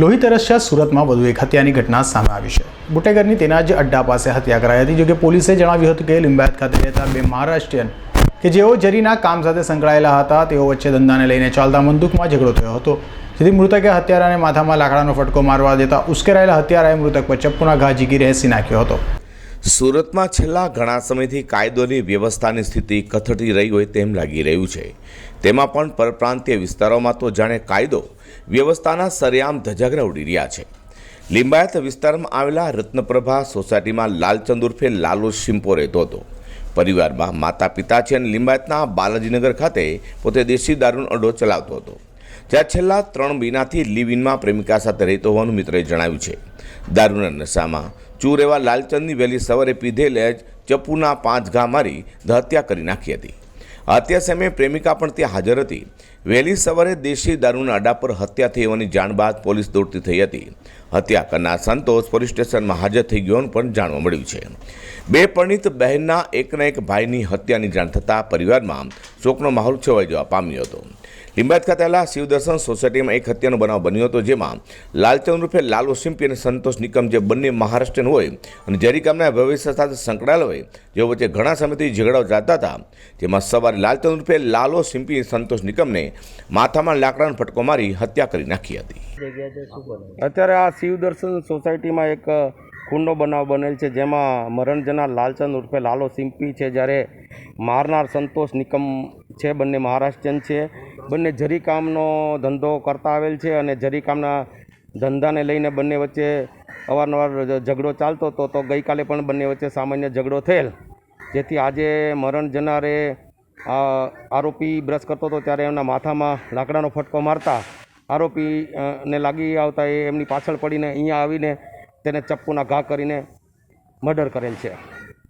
લોહી તરસ્યા સુરતમાં વધુ એક હત્યાની ઘટના સામે આવી છે. બુટેગરની તેના જ અડ્ડા પાસે હત્યા કરાઈ હતી, જોકે પોલીસે જણાવ્યું હતું કે લિંબાયત ખાતે રહેતા બે મહારાષ્ટ્રીયન કે જેઓ જરીના કામ સાથે સંકળાયેલા હતા, તેઓ વચ્ચે ધંધાને લઈને ચાલતા બંદૂકમાં ઝઘડો થયો હતો. જેથી મૃતકે હત્યારાને માથામાં લાકડાનો ફટકો મારવા દેતા ઉશ્કેરાયેલા હત્યારાએ મૃતક પર ચપ્પુના ઘા ઝીકી રહેસી નાખ્યો હતો. સુરતમાં છેલ્લા ઘણા સમયથી કાયદોની વ્યવસ્થાની સ્થિતિ કથળી રહી હોય તેમ લાગી રહ્યું છે. તેમાં પણ પરપ્રાંતીય વિસ્તારોમાં તો જાણે કાયદો વ્યવસ્થાના સરેઆમ ધજાગરા ઉડી રહ્યા છે. લિંબાયત વિસ્તારમાં આવેલા રત્નપ્રભા સોસાયટીમાં લાલચંદ ઉર્ફે લાલુ શિમ્પો રહેતો હતો. પરિવારમાં માતા પિતા છે અને લિંબાયતના બાલાજીનગર ખાતે પોતે દેશી દારૂનો અડો ચલાવતો હતો. જ્યાં છેલ્લા ત્રણ મહિનાથી લિવ ઇનમાં પ્રેમિકા સાથે રહેતો હોવાનું મિત્રએ જણાવ્યું છે. દારૂના નશામાં ચૂર એવા લાલચંદની વહેલી સવારે પીધેલે જ ચપ્પુના પાંચ ઘા મારી હત્યા કરી નાખી હતી. હત્યા સમયે પ્રેમિકા પણ ત્યાં હાજર હતી. વહેલી સવારે દેશી દારૂના અડા પર હત્યા થઈ હોવાની જાણ બાદ પોલીસ દોડતી થઈ હતી. હત્યા કરનાર સંતોષ પોલીસ સ્ટેશનમાં હાજર થઈ ગયોનું પણ જાણવા મળ્યું છે. બે પરિણીત બહેનના એકના એક ભાઈની હત્યાની જાણ થતાં પરિવારમાં શોકનો માહોલ છવાઈ જવા પામ્યો હતો. લિંબાયત ખાતે આવેલા શિવદર્શન સોસાયટીમાં એક હત્યાનો બનાવ બન્યો હતો, જેમાં લાલચંદ રૂપે લાલુ સિમ્પી અને સંતોષ નિકમ જે બંને મહારાષ્ટ્રીયન હોય અને ઝેરી કામના ભવિષ્ય સાથે સંકળાયેલા હોય, જેઓ વચ્ચે ઘણા સમયથી ઝઘડાઓ જાતા હતા, જેમાં સવારે લાલચંદ રૂપે લાલો સિમ્પી સંતોષ નિકમને માથામાં લાકડાનો ફટકો મારી હત્યા કરી નાખી હતી. અત્યારે આ શિવદર્શન સોસાયટીમાં એક ખૂનનો બનાવ બનેલ છે, જેમાં મરણ જનાર લાલચંદ ઉર્ફે લાલો સિમ્પી છે, જ્યારે મારનાર સંતોષ નિકમ છે, બંને મહારાષ્ટ્રીયન છે બંને જરીકામનો ધંધો કરતા આવેલ છે અને જરીકામના ધંધાને લઈને બંને વચ્ચે અવારનવાર ઝઘડો ચાલતો હતો તો ગઈકાલે પણ બંને વચ્ચે સામાન્ય ઝઘડો થયેલ. જેથી આજે મરણ જનારે આરોપી બ્રશ કરતો હતો ત્યારે એમના માથામાં લાકડાનો ફટકો મારતા આરોપી ને લાગી આવતા એ એમની પાછળ પડીને અહીંયા આવીને તેને ચપ્પુના ઘા કરીને મર્ડર કરેલ છે.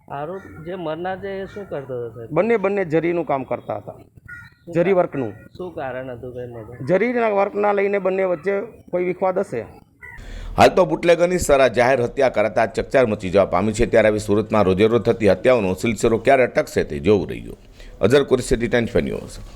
આરોપ જે મરનાર છે એ શું કરતો હતો બંને બંને જરીનું કામ કરતા હતા. જરી વર્કનું? શું કારણ હતું જરીના વર્કના લઈને બંને વચ્ચે કોઈ વિખવાદ હશે? હાલ તો બુટલેગરની સરા જાહેર હત્યા કરાતા ચકચાર મચી જવા પામી છે. ત્યારે હવે સુરતમાં રોજેરોજ થતી હત્યાઓનો સિલસિલો ક્યારે અટકશે તે જોવું રહ્યું. Azhar Kurshetty tension news.